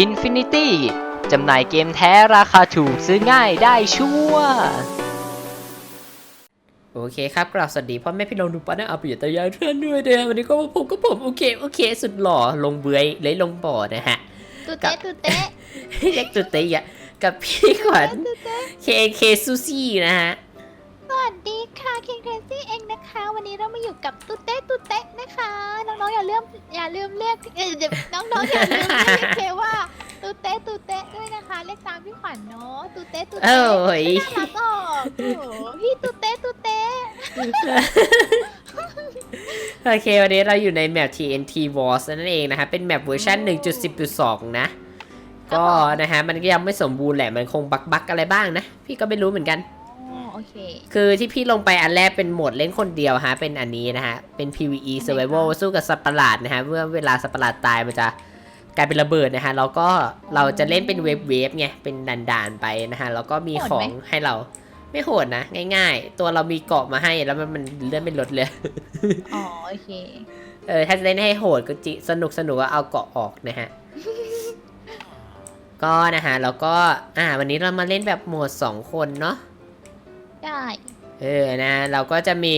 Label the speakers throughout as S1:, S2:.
S1: Infinity จำหน่ายเกมแท้ราคาถูกซื้อง่ายได้ชัวร์
S2: โอเคครับกราบสวัสดีพ่อแม่พี่น้องดูปันนะอาปิยตายายเพื่อนด้วยเด้อวันนี้ก็มาพบกับผมโอเคโอเค สุดหล่อลงเบื้อยเลยลงบ่อนะฮะ
S3: ตุเตะตุเตะ
S2: เรียกตุเตยอะกับพี่ขวัญ
S3: ตุเตะ
S2: KK ซูซี่นะฮะ
S3: สวัสดี ค่ะคิงเคซี่เองนะคะ วันนี้เรามาอยู่กับตุเตะตุเตะนะคะ น้องๆอย่าลืมอย่าลืมเรียกเอ้ยเดี๋ยวน้องๆอย่าลืมเรียกเคว่าตุเตะตุเตะด้วยนะคะเรียกตามพี่ขวัญเนาะตุเตะตุ
S2: เอ้
S3: เตะ
S2: ย
S3: น่ารักออกโอ้โหพี่ตุเตะตุเตะ
S2: โอเค วันนี้เราอยู่ในแมป TNT Wars นั่นเองนะฮะ เป็นแมปเวอร์ชัน1.10.2 นะ ก็นะฮะ มันก็ยังไม่สมบูรณ์แหละ มันคงบักบักอะไรบ้างนะ พี่ก็ไม่รู้เหมือนกัน
S3: อ๋อ โอเค
S2: คือที่พี่ลงไปอันแรกเป็นโหมดเล่นคนเดียวฮะ เป็นอันนี้นะฮะ เป็น PVE Survival สู้กับสัตว์ประหลาดนะฮะ เมื่อเวลาสัตว์ประหลาดตายมันจะกลายเป็นระเบิดนะฮะ แล้วก็เราจะเล่นเป็นเวฟเวฟไง เป็นด่านๆไปนะฮะ แล้วก็มีของให้เราไม่โหดนะ ง่ายๆ ตัวเรามีเกาะมาให้แล้วมันมันเลื่อนไม่ลดเลย
S3: อ๋อโอเค
S2: เออถ้าจะเล่นให้โหดก็จิสนุกสนุกก็เอาเกาะออกนะฮะก็นะฮะแล้วก็อ่าวันนี้เรามาเล่นแบบโหมด 2 คนเนาะ
S3: ได้
S2: เออนะเราก็จะมี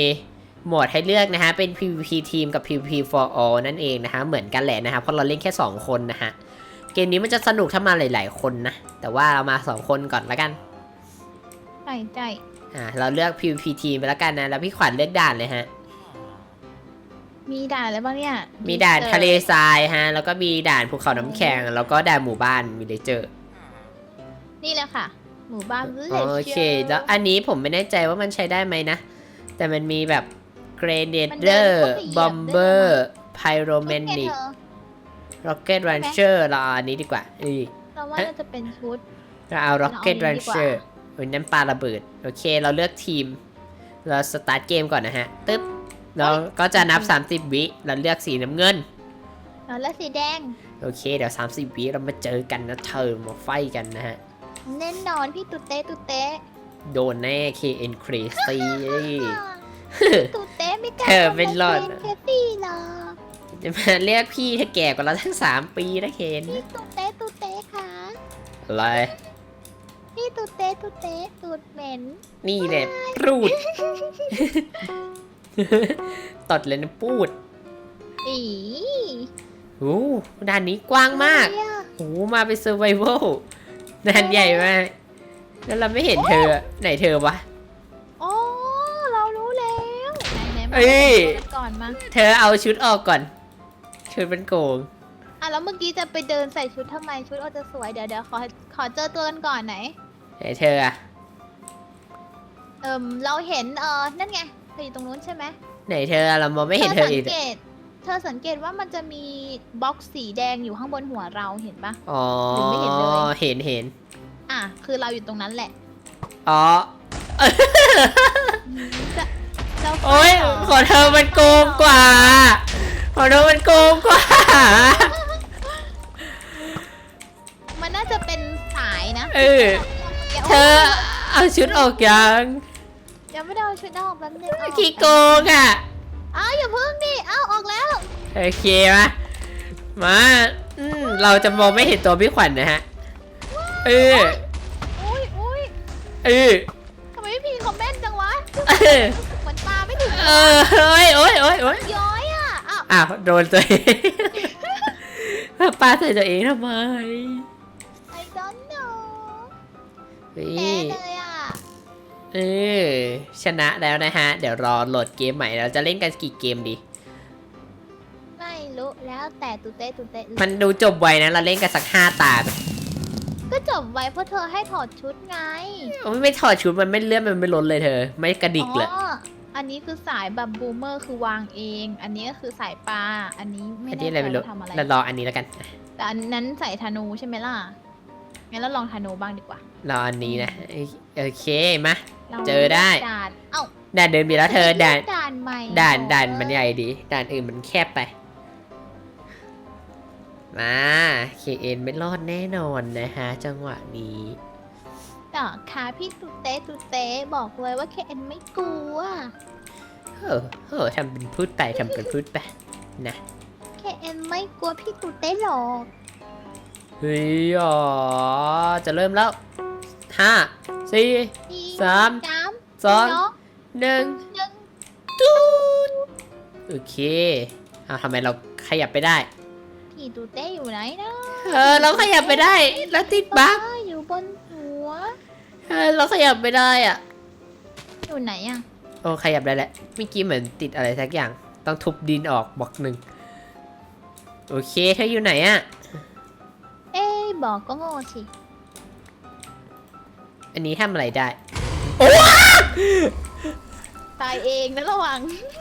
S2: โหมดให้เลือกนะฮะ เป็น PVP team กับ PVP for all นั่นเองนะฮะ เหมือนกันแหละนะฮะ เพราะเราเล่นแค่ 2 คนนะฮะ เกมนี้มันจะสนุกถ้ามาหลาย ๆ คนนะ แต่ว่าเรามา 2 คนก่อนละกัน
S3: ใช่ใช่
S2: อ่า เราเลือก PVP team ไปละกันนะ แล้วพี่ขวัญเลือกด่านเลยฮะ
S3: มีด่านอะไรบ้างเนี่ย
S2: มีด่าน
S3: จอ
S2: ทะเลทรายฮะ แล้วก็มีด่านภูเขาน้ำแข็ง แล้วก็ด่านหมู่บ้านมีเลเจอร์
S3: นี่เลยค่ะ หมู่บ้านวิลเลจ
S2: โอเค แล้วอันนี้ผมไม่แน่ใจว่ามันใช้ได้ไหมนะ แต่มันมีแบบ Grenadier Bomber Pyromanic Rocket Launcher เราเอาอันนี้ดีกว่าอี
S3: เราว่าน่าจะเป็นชุด
S2: เราเอา Rocket
S3: เราเอาอันนี้ดีกว่า
S2: Launcher โอ้ยนั่นปลาระเบิด โอเค เราเลือกทีม เราสตาร์ทเกมก่อนนะฮะ ตึ๊บ เราก็จะนับ 30 วิ เราเลือกสีน้ำเงิน
S3: เราเลือกสีแดง
S2: โอเค เดี๋ยว 30 วิ เรามาเจอกันนะเธอมาไฟกันนะฮะ
S3: แน่นอนพี่ตุเต้ตุเต้
S2: โดนแน่ KN Crazy
S3: ตุเต้ไม่กล้า
S2: เธอเป็นหลอด
S3: ทำเคซี่หรอก
S2: จะมาเรียกพี่ถ้าแก่กว่าเราทั้ง3ปีนะเคน
S3: พี่ตุเต้ตุเต้ค่ะ
S2: อะไร
S3: พี่ตุเต้ตุเต้ตูดเหม็น
S2: นี่แหละพูด ตดเลยนะพูด
S3: อี
S2: โอ้ด้านนี้กว้างมาก
S3: อะไรอะ
S2: โอ้มาเป็นเซอร์ไวเวล ด้านใหญ่มากแล้วเราไม่เห็นเธอไหนเธอวะ
S3: โอ้ เรารู้แล้วไหนๆมา
S2: เอ้ย
S3: ดูกันก่อนมา
S2: เธอเอาชุดออกก่อน ชุดเป็นโกง
S3: อะแล้วเมื่อกี้จะไปเดินใส่ชุดทำไมชุดเอาจะสวยเดี๋ยวเดี๋ยวขอขอเจอตัวกันก่อนไหน
S2: ไหนเธออะ
S3: เอิมเราเห็นเออนั่นไงเธออยู่ตรงนู้นใช่ไหม
S2: ไหนเธอเรามองไม่เห็นเธอ
S3: สั
S2: อีก
S3: งเกต เธอสังเกตว่ามันจะมีบล็อกสีแดงอยู่ข้างบนหัวเราเห็นปะ
S2: อ๋อ
S3: หรือไม่เห็นเลย
S2: เห็นเห็น
S3: อะ คือเราอยู่ตรงนั้นแหละ
S2: อ๋อ
S3: จะเรา
S2: โอ้ย
S3: เหร
S2: ขอเธอมันโกงกว่า ขอเธอมันโกงกว่า
S3: มันน่าจะเป็นสายนะ
S2: เออเธอเอาชุดออกยัง
S3: ยังไม่ได้เอาชุดออกแป๊บนึงเอา
S2: ขี้โกงอะ
S3: อ้าวอย่าเพิ่งดิอ้าวออกแล้ว
S2: โอเคมามาอืมเราจะมองไม่เห็นตัวพี่ขวัญนะฮะ เออ
S3: อุ้ยอุ้ย
S2: เออ
S3: ทำไมไม่พีคอมเมนต์จังวะ
S2: เออ
S3: เหมือนปลาไม่ถึง
S2: เออโอ้ยโอ้ยโอ้ยโอ้ย
S3: ย้อยอะอ้าว
S2: อ้าวโดนตัวเองปาใส่ตัวเองทำไม
S3: I don't know
S2: เฮ้
S3: แพ้
S2: ย
S3: เลยอะ
S2: เออชนะแล้วนะฮะ เดี๋ยวรอโหลดเกมใหม่เราจะเล่นกันกี่เกมดี
S3: ไม่รู้แล้วแต่ตุเต้ตุเต้
S2: มันดูจบไวนะ เราเล่นกันสักห้าตา
S3: ก็จบไว้เพราะเธอให้ถอดชุดไง
S2: โอ้ยไม่ถอดชุดมันไม่เลื่อนมันไม่ลดเลยเธอ ไม่กระดิกเลย
S3: อ๋ออันนี้คือสายแบบบูมเมอร์คือวางเอง อันนี้ก็คือสายปลา อันนี้ไม่
S2: อัน
S3: แน่
S2: นี้อะไร
S3: ใจ
S2: ไม่รู้
S3: ว่าทำอะไร
S2: เรารออันนี้แล้วกัน
S3: แต่อันนั้นใส่ธนูใช่ไหมล่ะ งั้นเราลองธนูบ้างดีกว่า
S2: รออันนี้นะเอ้ยโอเคมา
S3: รา
S2: เจอได้
S3: ด่านเอ้า
S2: ด่านเดินไปแล้วเธอด่าน
S3: ด่านใหม่
S2: ด่าน
S3: เหรอ
S2: ด่านมันใหญ่ดีด่านอื่นมันแคบไป มาเคเอ็นไม่รอดแน่นอนนะฮะ จังหวะนี้
S3: ต่อค่ะพี่ตุเต้ตุเต้บอกเลยว่าเคเอ็นไม่กลัว
S2: เฮ้อเฮ้อทำเป็นพูดไปทำเป็นพูดไปนะ
S3: เคเอ็นไม่กลัวพี่ตุเต้หรอก
S2: เฮ้ยอ๋อจะเริ่มแล้วห้าสี่
S3: สี่
S2: สาม
S3: สาม
S2: สอง
S3: สอง
S2: หนึ่ง
S3: หนึ่ง
S2: โอเคอ้าวทำไมเราขยับไปได้
S3: พี่ตูเต้อยู่ไหนนะ
S2: เออเราขยับไปได้แล้วติดบั๊ก
S3: ป้าอยู่บนหัว
S2: เออเราขยับไปได้อะ
S3: อยู่ไหนอะ
S2: โอ้ขยับได้แล้วเมื่อกี้เหมือนติดอะไรสักอย่าง ต้องทุบดินออกบล็อกหนึ่งโอเคเธออยู่ไหนอะ
S3: เอ้ย บอกก็โง่สิ
S2: อันนี้ทำอะไรได้
S3: ตายเองนะระวัง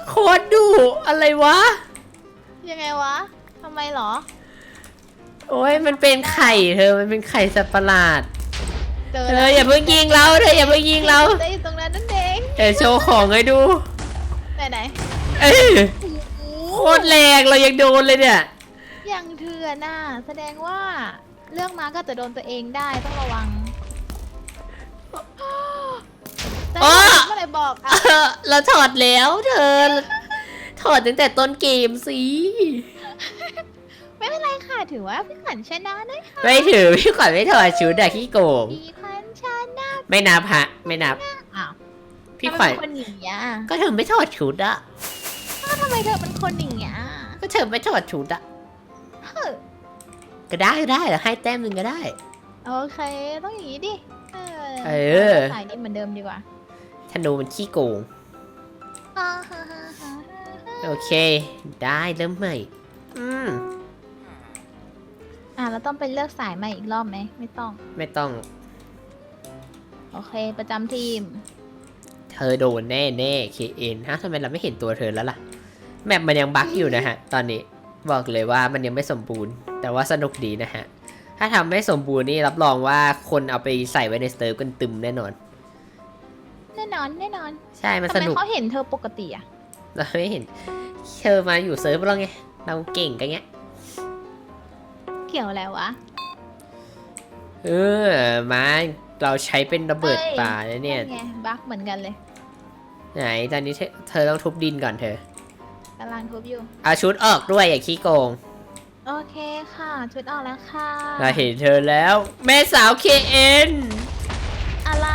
S2: โคตรดุอะไรวะ
S3: ยังไงวะทำไมเหรอ
S2: โอ้ยมันเป็นไข่เธอ มันเป็นไข่สัตว์ประหลาด
S3: เจอ
S2: เธ
S3: แล้
S2: อ
S3: ว
S2: อย่าเพิ่งยิงเราเธออย่าเพิ่งยิงเรา
S3: เต้อยู่ตรงนั้นนั่นเอง
S2: เดี๋ยวโชว์ของให้ดู
S3: ไหนไหน
S2: เอ้ยโคตรแรงเรายังโดนเลยเนี่ย
S3: ๆอย่างเถื่อนน่ะแสดงว่า เรื่องมาก็จะโดนตัวเองได้ต้องระวังแต่
S2: อ๋อ
S3: เมื่อไหร่บอกอะ
S2: เออเราถอดแล้วเธอ ถอดตั้งแต่ต้นเกมสิ
S3: ไม่เป็นไรค่ะถือว่าพี่ขวัญชนะนะ
S2: ไม่ถือพี่ขวัญไม่ถอดชุดอะขี้โกง
S3: พี่ขวัญชนะ
S2: ไม่นับฮะไม่นับ
S3: อ้าว
S2: พี่ขวัญ
S3: ทำไมเป็นคนหนีอะ
S2: ก็เธอไม่ถอดชุดอะ
S3: อ้าวทำไมเธอเป็นคนหนีอะ
S2: ก็เธอไม่ถอดชุดอะ
S3: เฮ้ย
S2: ก็ได้ก็ได้เดี๋ยวให้แต้มหนึ่งก็ได้
S3: โอเค ต้องอย่างนี้ดิเอ
S2: เออ
S3: สายนี้เหมือนเดิมดีกว่า
S2: ธนูมันขี้โกง
S3: อ่าฮ่าฮ่าฮ่า
S2: โอเค ได้เริ่มใหม่ อืม
S3: อะเราต้องไปเลือกสายใหม่อีกรอบไหม ไม่ต้อง
S2: ไม่ต้อง
S3: โอเค ประจำทีม
S2: เธอโดนแน่แน่เคเอ็นฮะทำไมเราไม่เห็นตัวเธอแล้วล่ะ แมปมันยังบั๊กอยู่นะฮะ ตอนนี้ บอกเลยว่ามันยังไม่สมบูรณ์ แต่ว่าสนุกดีนะฮะ ถ้าทำไม่สมบูรณ์นี่รับรองว่าคนเอาไปใส่ไว้ในสเติร์ฟกันตึมแน่นอน
S3: แน่นอนแน่นอน
S2: ใช่มัน
S3: ทำ
S2: ส
S3: ไม
S2: นุก
S3: เขาเห็นเธอปกติอะ
S2: เราไม่เห็นเธอมาอยู่เซิร์ฟเราไงเราเก่งกันเงี้ย
S3: เกี่ยวอะไรวะ
S2: เออมาเราใช้เป็นระเบิด
S3: เอ้ย
S2: ป่านะเนี่ย
S3: ไงบั๊กเหมือนกันเลย
S2: ไหนตอนนี้เธอเธอต้องทุบดินก่อนเธอ
S3: กำลังทุบอยู่
S2: เอาชุดออกด้วยอย่าขี้โกง
S3: โอเคค่ะ ชุดออกแล้วค่ะ
S2: เราเห็นเธอแล้ว แม่สาวเคเอ็น
S3: อะไร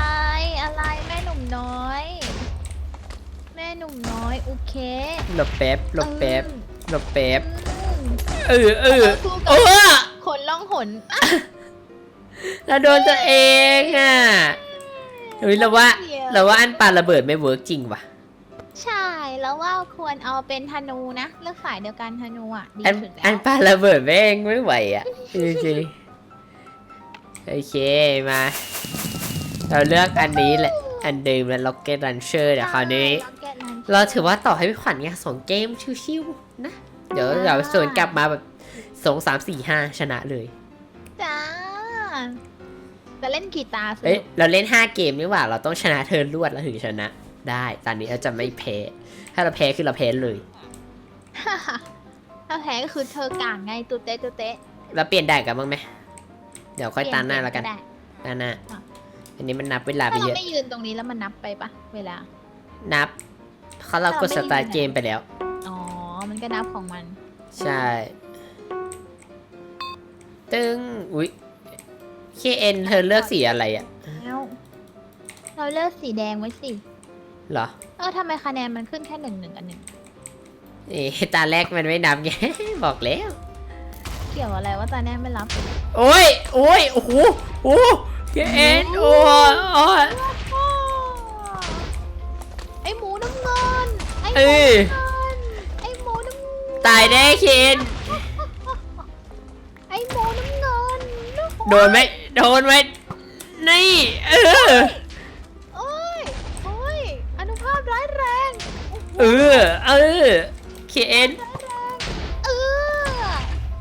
S3: อะไรแม่หนุ่มน้อย แม่หนุ่มน้อยโอเค
S2: หลบแป๊บหลบแป๊บหลบแป๊บ
S3: อืม
S2: เออเออ
S3: สู้กั
S2: โอ้
S3: บขนล่องหนอะ
S2: เราโดนตัวเองอะเฮ้ยเราว่าเราว่าอันปาระเบิดไม่เวิร์กจริงว่ะ
S3: ใช่ แล้วว่าควรเอาเป็นธนูนะเลือกสายเดียวกันธนูอะดี
S2: อัน
S3: สุดแล้
S2: อัน
S3: ว
S2: ปาระเบิดแม่งไม่ไหวอะจริงๆโอเคมา เราเลือกอันนี้แหละ อันเดิมแล้วล็อกเก็ตรันเชอร์เดี๋ยวคราวนี้
S3: Rocket Launcher
S2: เราถือว่าต่อให้พี่ขวัญไงสองเกมชิวๆนะ เดี๋ยว
S3: อ่า
S2: เดี๋ยวส่วนกลับมาแบบสองสามสี่ห้าชนะเลย
S3: จ้าจะเล่นกีตาร์ส
S2: เอ้ย
S3: นุก
S2: เราเล่นห้าเกมนี่หว่า เราต้องชนะเทิร์นรวดแล้วถึงชนะ ได้ตอนนี้เราจะไม่แพ้ถ้าเราแพ้คือเราแพ้เลย
S3: ถ้าแพ้ก็คือเธอกลางไงตุเตะตุเตะ
S2: เราเปลี่ยนได้กันบ้างไหมเดี๋ยวค่อยตามหน้าแล้วกัน
S3: ได้
S2: ตาหน้า
S3: อะ
S2: อันนี้มันนับเวลาไป
S3: ถ้าเรา
S2: เยอะ
S3: ไม่ยืนตรงนี้แล้วมันนับไปปะเวลา
S2: นับเขาเรากด
S3: เรา
S2: ส
S3: ไม่
S2: ตาร์ท
S3: ยืน
S2: เกมไปแล้ว
S3: อ๋อ มันก็นับของมัน
S2: ใช่ ตึงอุ๊ยเคเอ็นเธอเลือกสีอะไรอะ
S3: แล้ว เราเลือกสีแดงไว้สิ
S2: เหรอ
S3: เออทำไมคะแนนมันขึ้นแค่หนึ่งหนึ่งกับหนึ่ง
S2: เอ๊ะตาแรกมันไม่นับไง บอกแล้ว
S3: เกี่ยวอะไรว่าตอนแรกไม่รับ
S2: โอ้ย โอ้ย โอ้โหโอ้เคเอ็นโอ้ยโอ้ย
S3: ไอหมูน้ำเงิน ไอห
S2: เอ้
S3: มู
S2: ย
S3: น้ำเงินไอหมูน้ำเงิน
S2: ตายแน่เคน
S3: ไอหมูน้ำเงิน
S2: โดนไหมโดนไหมนี่ เออ เออ เออ เคน
S3: ร้ายแรงเออ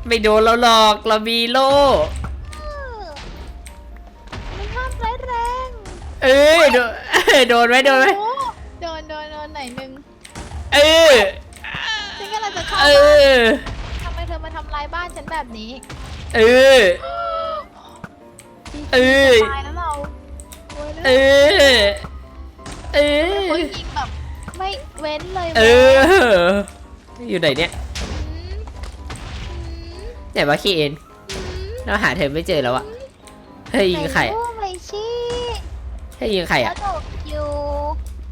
S2: ไม่โดนเราหรอก เรามีโล่
S3: เอออนุภาพร้ายแรง
S2: เออโดนโดนไหมโดนไหม
S3: โอ้โดนโดนโดนไหนหนึ่ง
S2: เออ
S3: ฉันกำลังจะเข้า
S2: เอ
S3: บ้าน
S2: อ
S3: ทำไมเธอมาทำลายบ้านฉันแบบนี้
S2: เออ เออ
S3: ตายแล้วเราโอ้ย
S2: เออเออ
S3: คนยิงแบบ ไม่เว้นเลย
S2: เอ
S3: ว้ย
S2: ออยู่ไหนเนี่ย
S3: มอืม
S2: ไหนวะเคน
S3: อืม
S2: เราหาเธอไม่เจอแล้วอะเธอยิงใคร
S3: ใส่
S2: อะ
S3: ลูกเลยชิ
S2: เธอยิงใคร
S3: แล้
S2: อะ
S3: วตกอยู่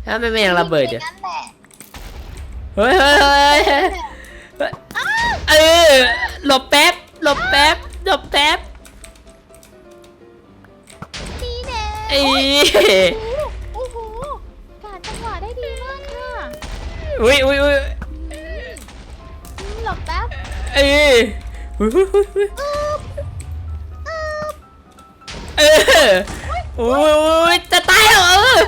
S2: แล้วมันไม่ยังระเบิดอยู่
S3: นั่นแหละ
S2: เฮ้ยเฮ้ยเฮ้ยเฮ้ยเออหลบแป๊บหลบแป๊บหลบแป๊บ
S3: นี่แน่
S2: ไอ้
S3: โอ้
S2: อุ้ยอุ้ยอุ้ย
S3: อืมหลบแป๊บ
S2: เอ้ยอุ้ยอุ้ยอุ้ยอุ้ยเอออุ้ยอุ้ยจะตายเหรอเออ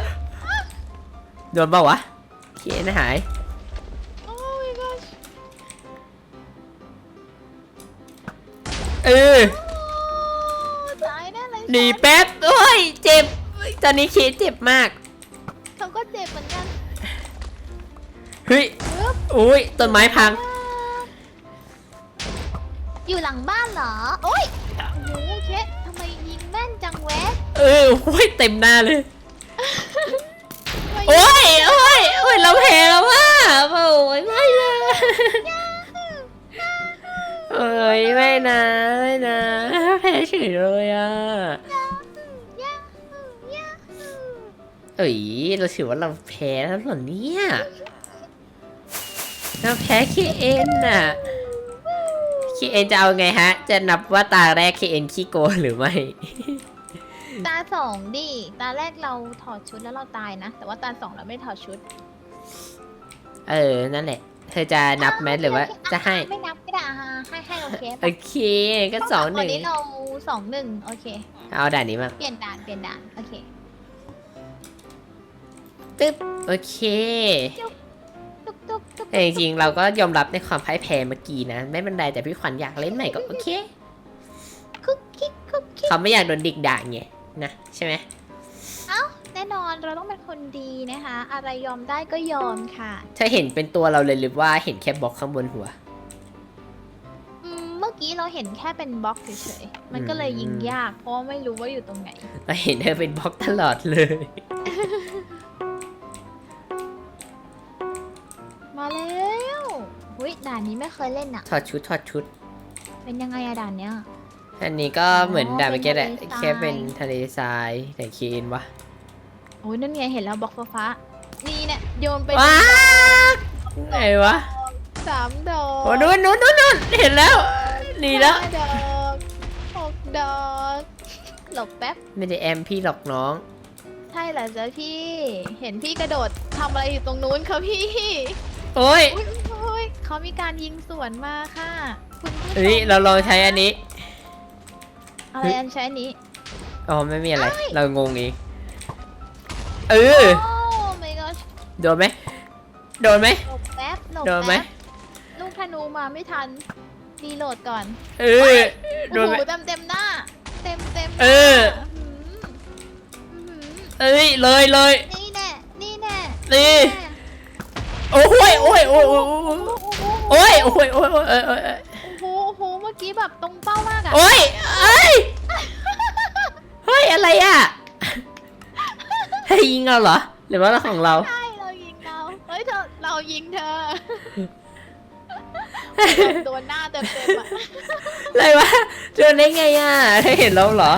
S2: โดนเปล่าวะเขียนหาย
S3: โอ้ my gosh
S2: เออ
S3: โอ้ตายแน่เลย
S2: หนีแป๊บโอ้ยเจ็บตอนนี้เขียนเจ็บมาก
S3: อุ้
S2: ยต้นไม้พัง
S3: อยู่หลังบ้านเหรอ โอ้ยโอ้โหเคสทำไมยิงแม่นจังแวะ
S2: เออโอ้ยเต็มหน้าเลย
S3: ทำไม
S2: โอ้ยโอ้ยโอ้ยเราแพ้แล้วว่ะโอ้ยไม่นะโอ้ยไม่นะไม่นะแพ้เฉยเลยอะ
S3: ยาฮูยาฮู
S2: เอ้ยเราถือว่าเราแพ้แล้วเหรอเนี่ย เราแพ้คีเอ็นน่ะคีเอ็นจะเอาไงฮะ จะนับว่าตาแรกคีเอ็นขี้โกงหรือไม่
S3: ตาสองดิ ตาแรกเราถอดชุดแล้วเราตายนะ แต่ว่าตาสองเราไม่ถอดชุด
S2: เออ นั่นแหละ เธอจะนับไหมหรือว่า จะให้
S3: ไม่นับก็ได้อะให้ให้โอเค
S2: โอเค ก็สองหนึ่ง
S3: วันนี้เราสองหนึ่งโอเค
S2: เอาด่านนี้มา
S3: เปลี่ยนด่านเปลี่ยนด่าน โอเค
S2: ตึ๊บโอเค
S3: ตุ๊กตุ๊กตุ๊ก
S2: แต่จริงๆเราก็ยอมรับในความพ่ายแพ้เมื่อกี้นะ ไม่เป็นไรแต่พี่ขวัญอยากเล่นใหม่ก็โอเค
S3: คุกคิกคุกคิก
S2: เขาไม่อยากโดนดิกด่าไงนะใช่ไหม
S3: เอ้าแน่นอนเราต้องเป็นคนดีนะคะ อะไรยอมได้ก็ยอมค่ะ
S2: เธอเห็นเป็นตัวเราเลยหรือว่าเห็นแค่บล็อกข้างบนหัว
S3: อืมเมื่อกี้เราเห็นแค่เป็นบล็อกเฉยๆมันก็เลยยิงยาก เพราะว่าไม่รู้ว่าอยู่ตรงไหน
S2: เราเห็นเธอเป็นบล็อกตลอดเลย
S3: ยด่านนี้ไม่เคยเล่นอะ
S2: ถอดชุดถอดชุด
S3: เป็นยังไงอะด่านเนี้ย
S2: อันนี้ก็เหมือนด่าเมื่อกี้แหละ
S3: เป็นทะเลทราย
S2: แค่เป็นทะเลทรายแต่เคนวะ
S3: โอ้ยนั่นไงเห็นแล้วบล็อกฟ้าๆนี่เนี่ยโยนไป
S2: ว้าไหนวะ
S3: สามดอก
S2: โอ้นู้นนู้นนู้นนู้นเห็นแล้วหนีแล้ว
S3: ห้าดอกหกดอกหลบแป๊บ
S2: ไม่ได้แอมพี่หรอกน้อง
S3: ใช่เหรอจ๊ะพี่ เห็นพี่กระโดดทำอะไรอยู่ตรงนู้นคะพี่
S2: โอ้ย
S3: อุ้ยอุ้ย เขามีการยิงสวนมาค่ะคุณผู้ชม
S2: เฮ้ยเราลองใช้อันนี้
S3: อะไรอันใช้อันนี้
S2: อ๋อไม่มีอะไร เรางงเองเออ
S3: โอ้ my gosh
S2: โดนไหมโดนไหม
S3: หลบแป๊บหลบ
S2: โดนไหม
S3: แป๊บลูกธนูมาไม่ทันรีโหลดก่อน
S2: เออโด
S3: โอ้
S2: น
S3: โห
S2: ไหม
S3: เต็มเต็มหน้า เต็มเต็มหน้า
S2: เออ
S3: หืมหืม
S2: เอ้ยเลยเลย
S3: นี่แน่นี่แน่
S2: นี่
S3: แน่
S2: โอ้ยโอ้ยโอ้ยโอ้ยโอ้ย
S3: โอ้โห
S2: โอ้ยโอ้ยโอ้ยโอ้ยเอ้ย
S3: โอ้โหโอ้โหเมื่อกี้แบบตรงเป้ามากอะ
S2: โอ้ยเอ้ยเฮ้ยอะไรอะให้ยิงเราเหรอหรือว่าเราของเรา
S3: ใช่เรายิงเราเฮ้ยเธอเรายิงเธอโดนหน้าเต็มเต็มๆอะ
S2: อะไรวะโดนได้ไงอะเธอเห็นเราเหรอ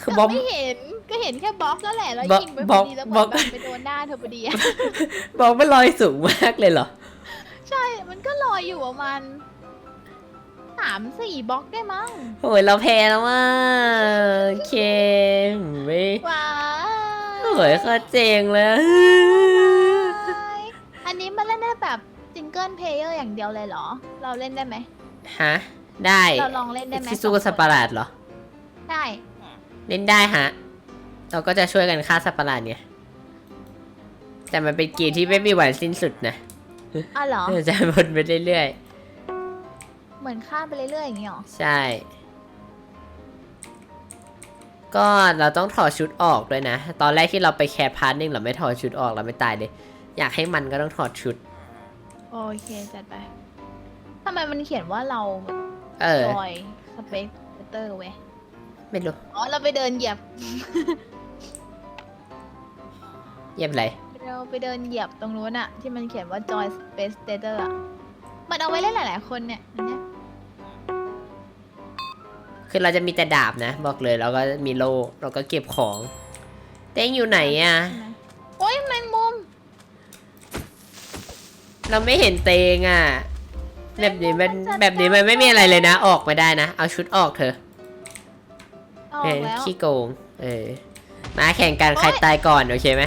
S2: คือบอม
S3: ไม่เห็น ห็นแค่บล็อกแล้วแหละแล้ว
S2: บล็อก
S3: ยิงไป
S2: บ
S3: พ
S2: ล็
S3: อ
S2: อก
S3: ดีแล้ว
S2: บล็อก
S3: แบบไปโดนหน้าเธอพอดีอะ
S2: บอกว่าลอยสูงมากเลยเหรอ
S3: ใช่ มันก็ลอยอยู่ประมาณสามสี่บล็อกได้มั้ง
S2: โอ้ยเราแพ้แล้วว่าโอเคไม่
S3: ว้า
S2: โอ้ยเขาเจ๋งเลย
S3: อันนี้มันเล่นได้แบบซิงเกิลเพลเยอร์อย่างเดียวเลยเหรอ เราเล่นได้ไหม
S2: ฮะได้
S3: เราลองเล่นได้ไหม
S2: ที่สู้กับสัตว์ประหลาดเหรอ
S3: ได้
S2: เล่นได้ฮะ เราก็จะช่วยกันฆ่าสัตว์ประหลาดเนี่ยแต่มันเป็นเกมที่ไม่มีวันสิ้นสุดนะ
S3: อะเหรอ
S2: เราจะวนไปเรื่อย
S3: เหมือนข้ามไปเรื่อยๆอย่างนี้หรอ
S2: ๆใช่ ก็เราต้องถอดชุดออกด้วยนะ ตอนแรกที่เราไปแคร์พาร์ทหนึงเราไม่ถอดชุดออกเราไม่ตายเลย อยากให้มันก็ต้องถอดชุด
S3: โอเคจัดไปทำไมมันเขียนว่าเรา
S2: เออ
S3: จอยสเปกเตอร์เว้ย
S2: ไม่รู้
S3: อ๋อ เราไปเดินเหยียบ
S2: เยี่ยมไร
S3: เราไปเดินเหยียบตรงนู้นอะที่มันเขียนว่า Joy Space Stater อะมันเอาไว้เล่นหลาย ๆ คนเนี่ยอันเนี้ย
S2: คือเราจะมีแต่ดาบนะ บอกเลยแล้วก็มีโล่เราก็เก็บของเต้งอยู่ไหนอะ
S3: โอ้ยแมงมุม
S2: เราไม่เห็นเตงอะแบบนี้มันแบบนี้มันไม่มีอะไรเลยนะ ออกมาได้นะ เอาชุดออกเถอะ
S3: ออก
S2: เป็น
S3: แล้ว
S2: ขี้โกง เออ มาแข่งกันใคร
S3: โอ๊ย
S2: ตายก่อน โอเคไหม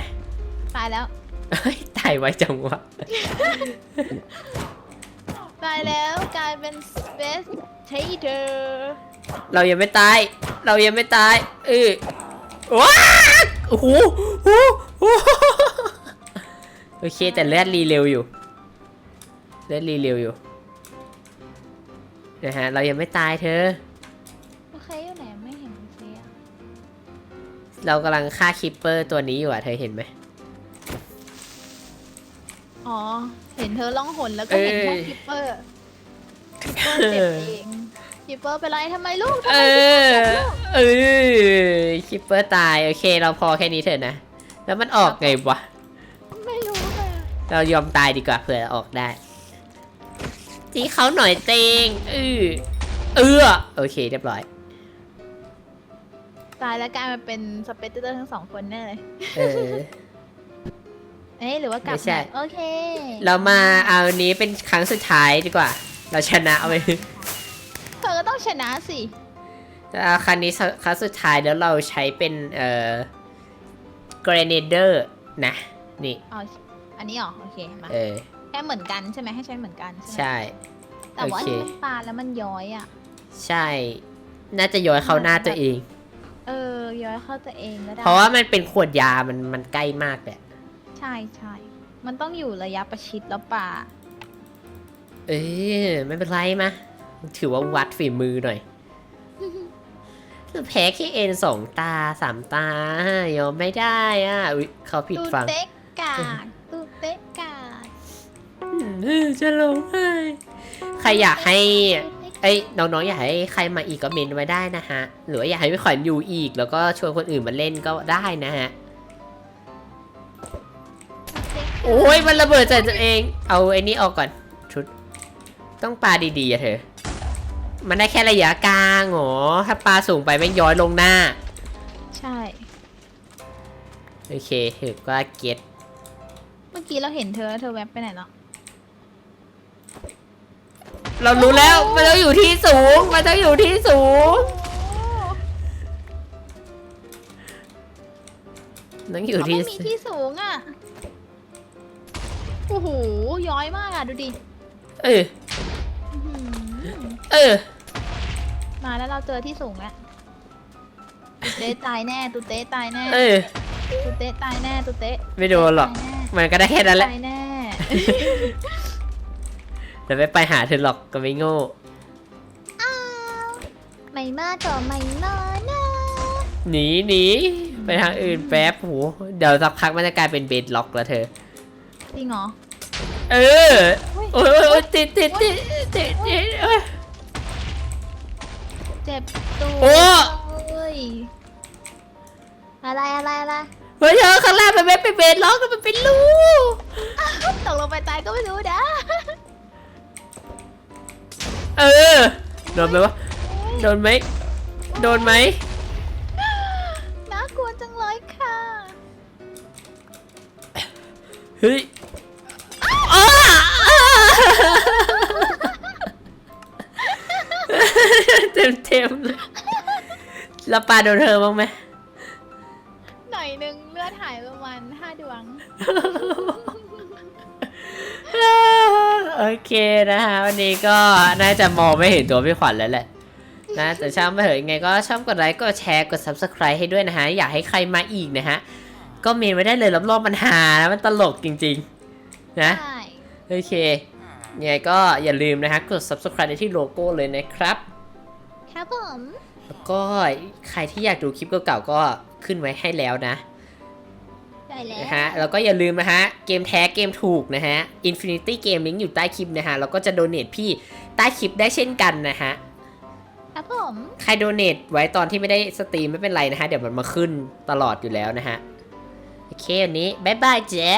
S3: ตายแล้ว
S2: เฮ้ยตายไวจังวะ
S3: ตายแล้วกลายเป็น space trader
S2: เรายังไม่ตาย เรายังไม่ตายเออว้าโอ้โหโอ้โหโอเคแต่เลือดรีเร็วอยู่ เลือดรีเร็วอยู่ นะฮะ เรายังไม่ตายเธอ
S3: โอเคอยู่ไหนไม่เห็นเสีย
S2: เรากำลังฆ่าคิปเปอร์ตัวนี้อยู่อะเธอเห็นไหม
S3: อ๋อ เห็นเธอล่องหนแล้วก็เห็นแค่
S2: เอ้ย
S3: คิปเปอร์คิปเปอร์เจ็บเองคิปเปอร์เป็นไรทำไมลูกทำ
S2: เอ
S3: ไม
S2: อเออคิปเปอร์ตาย โอเค เราพอแค่นี้เถอะนะ แล้วมันออกไงวะ
S3: ไม่รู้ค่ะ
S2: เรายอมตายดีกว่าเผื่อออกได้ตีเขาหน่อยเตงเออเออโอเค เรียบร้อย
S3: ตายแล้วกลายมาเป็นสเปกเตอร์ทั้งสองคนแน่เลย
S2: เออ
S3: เอ๊ะหรือว่ากลับ
S2: ไม่ใช่
S3: โอเค
S2: เรามาเอาอันนี้เป็นครั้งสุดท้ายดีกว่า เราชนะไป
S3: เธอก็ต้องชนะสิ
S2: เอาครั้งนี้ครั้งสุดท้ายแล้วเราใช้เป็นเอ่อ grenadier นะนี่
S3: เอาอันนี้เหรอ โอเค มา
S2: เออ
S3: แค่เหมือนกันใช่ไหมให้ใช้เหมือนกันใช่ไหม
S2: ใช่
S3: แต่ว่า
S2: โอเค
S3: อันนี้มันปาแล้วมันย้อยอะ
S2: ใช่ น่าจะย้อยเข้าหน้าตัวเอง
S3: เออ ย้อยเข้าตัวเองก็ได้
S2: เพราะว่ามันเป็นขวดยามันมันใกล้มากเลย
S3: ใช่ใช่มันต้องอยู่ระยะประชิดแล้วป่า
S2: เออไม่เป็นไรมาถือว่าวัดฝีมือหน่อย แพ้แค่เอ็นสองตาสามตายอมไม่ได้อะอุ๊ยเขาผิด
S3: ตู
S2: ฟัง
S3: เต๊กกากตูเต๊กกาก
S2: อืมจะร้องไห้ใครอยากให้ เอ้ยน้องๆอยากให้ใครมาอีกก็เมนไว้ได้นะฮะ หรือว่าอยากให้พี่ขวัญอยู่อีก แล้วก็ชวนคนอื่นมาเล่นก็ได้นะฮะ โอ้ยมันระเบิดใส่ตัวเอง เอาไอ้นี่ออกก่อนชุด ต้องปาดีๆอะเธอ มันได้แค่ระยะกลางเหรอถ้าปาสูงไปแม่งย้อยลงหน้า
S3: ใช่
S2: โอเคถือว่าเก็ต
S3: เมื่อกี้เราเห็นเธอแล้วเธอแวบไปไหนเนาะ
S2: เรารู้แล้วมันต้องอยู่ที่สูง มันต้องอยู่ที่สูงต้องอยู่
S3: เขา
S2: ที่
S3: ไม่มีที่สูงอะ โอ้โหย้อยมากอะ ดูดิ
S2: เออ
S3: อื้อหือ
S2: เออ
S3: มาแล้วเราเจอที่สูงแล้วตุเตะตายแน่ตุเตะตายแน่
S2: เออ
S3: ตุเตะตายแน่ตุเตะ
S2: ไม่โดนหรอก
S3: ตายแน่
S2: มันก็ได้แค่นั้นแหละ
S3: ตายแน่
S2: แต่ไม่ไปหาเธอหรอกก็ไม่โง่
S3: อ้าวไม่มาก็ไม่มานะ
S2: หนีหนีไปทางอื่นแป๊บโหเดี๋ยวสักพักมันจะกลายเป็นเบดล็อกแล้วเธอ
S3: จริงเหรอ
S2: เออโอ้ยโอ้ยโอ้ยติดติดติดติดติดเอ้ย
S3: เจ็บตัว
S2: โอ้
S3: เอ้ยอะไรอะไรอะไร
S2: เฮ้ยเธอข้างล่างมันไม่เป็นเบดล็อกมันเป็นลูก
S3: ตกลงไปตายก็ไม่รู้นะ
S2: เออโดนไหมวะโดนไหมโดนไหม
S3: น่ากลัวจังเลยค่ะ
S2: เฮ้ย เต็มเต็มๆเลยแล้วปลาโดนเธอบ้างไหม
S3: หน่อยนึงเลือดหายประมาณห้าดวง
S2: โอเคนะฮะวันนี้ก็น่าจะมองไม่เห็นตัวพี่ขวัญแล้วแหละ นะแต่ช่างไม่เถอะยังไงก็ชอบกดไลค์กดแชร์กด subscribe ให้ด้วยนะฮะ อยากให้ใครมาอีกนะฮะ ก็เมนไว้ได้เลยรอบๆมันหานะมันตลกจริงๆ นะ
S3: ใช่
S2: โอเคยังไงก็อย่าลืมนะฮะ กด subscribe ในที่โลโก้เลยนะครับ
S3: ครับผม
S2: แล้วก็ใครที่อยากดูคลิปเก่าๆก็ขึ้นไว้ให้แล้วนะ
S3: ได้แล้ว
S2: นะฮะแล้วก็อย่าลืมนะฮะ เกมแท้เกมถูกนะฮะ Infinity Game ลิงก์อยู่ใต้คลิปนะฮะ แล้วก็จะโดเน a t พี่ใต้คลิปได้เช่นกันนะฮะ
S3: ครับผม
S2: ใครโดเน a t ไว้ตอนที่ไม่ได้สตรีมไม่เป็นไรนะฮะ เดี๋ยวมันมาขึ้นตลอดอยู่แล้วนะฮะ โอเควันนี้ บ๊ายบายเจ๊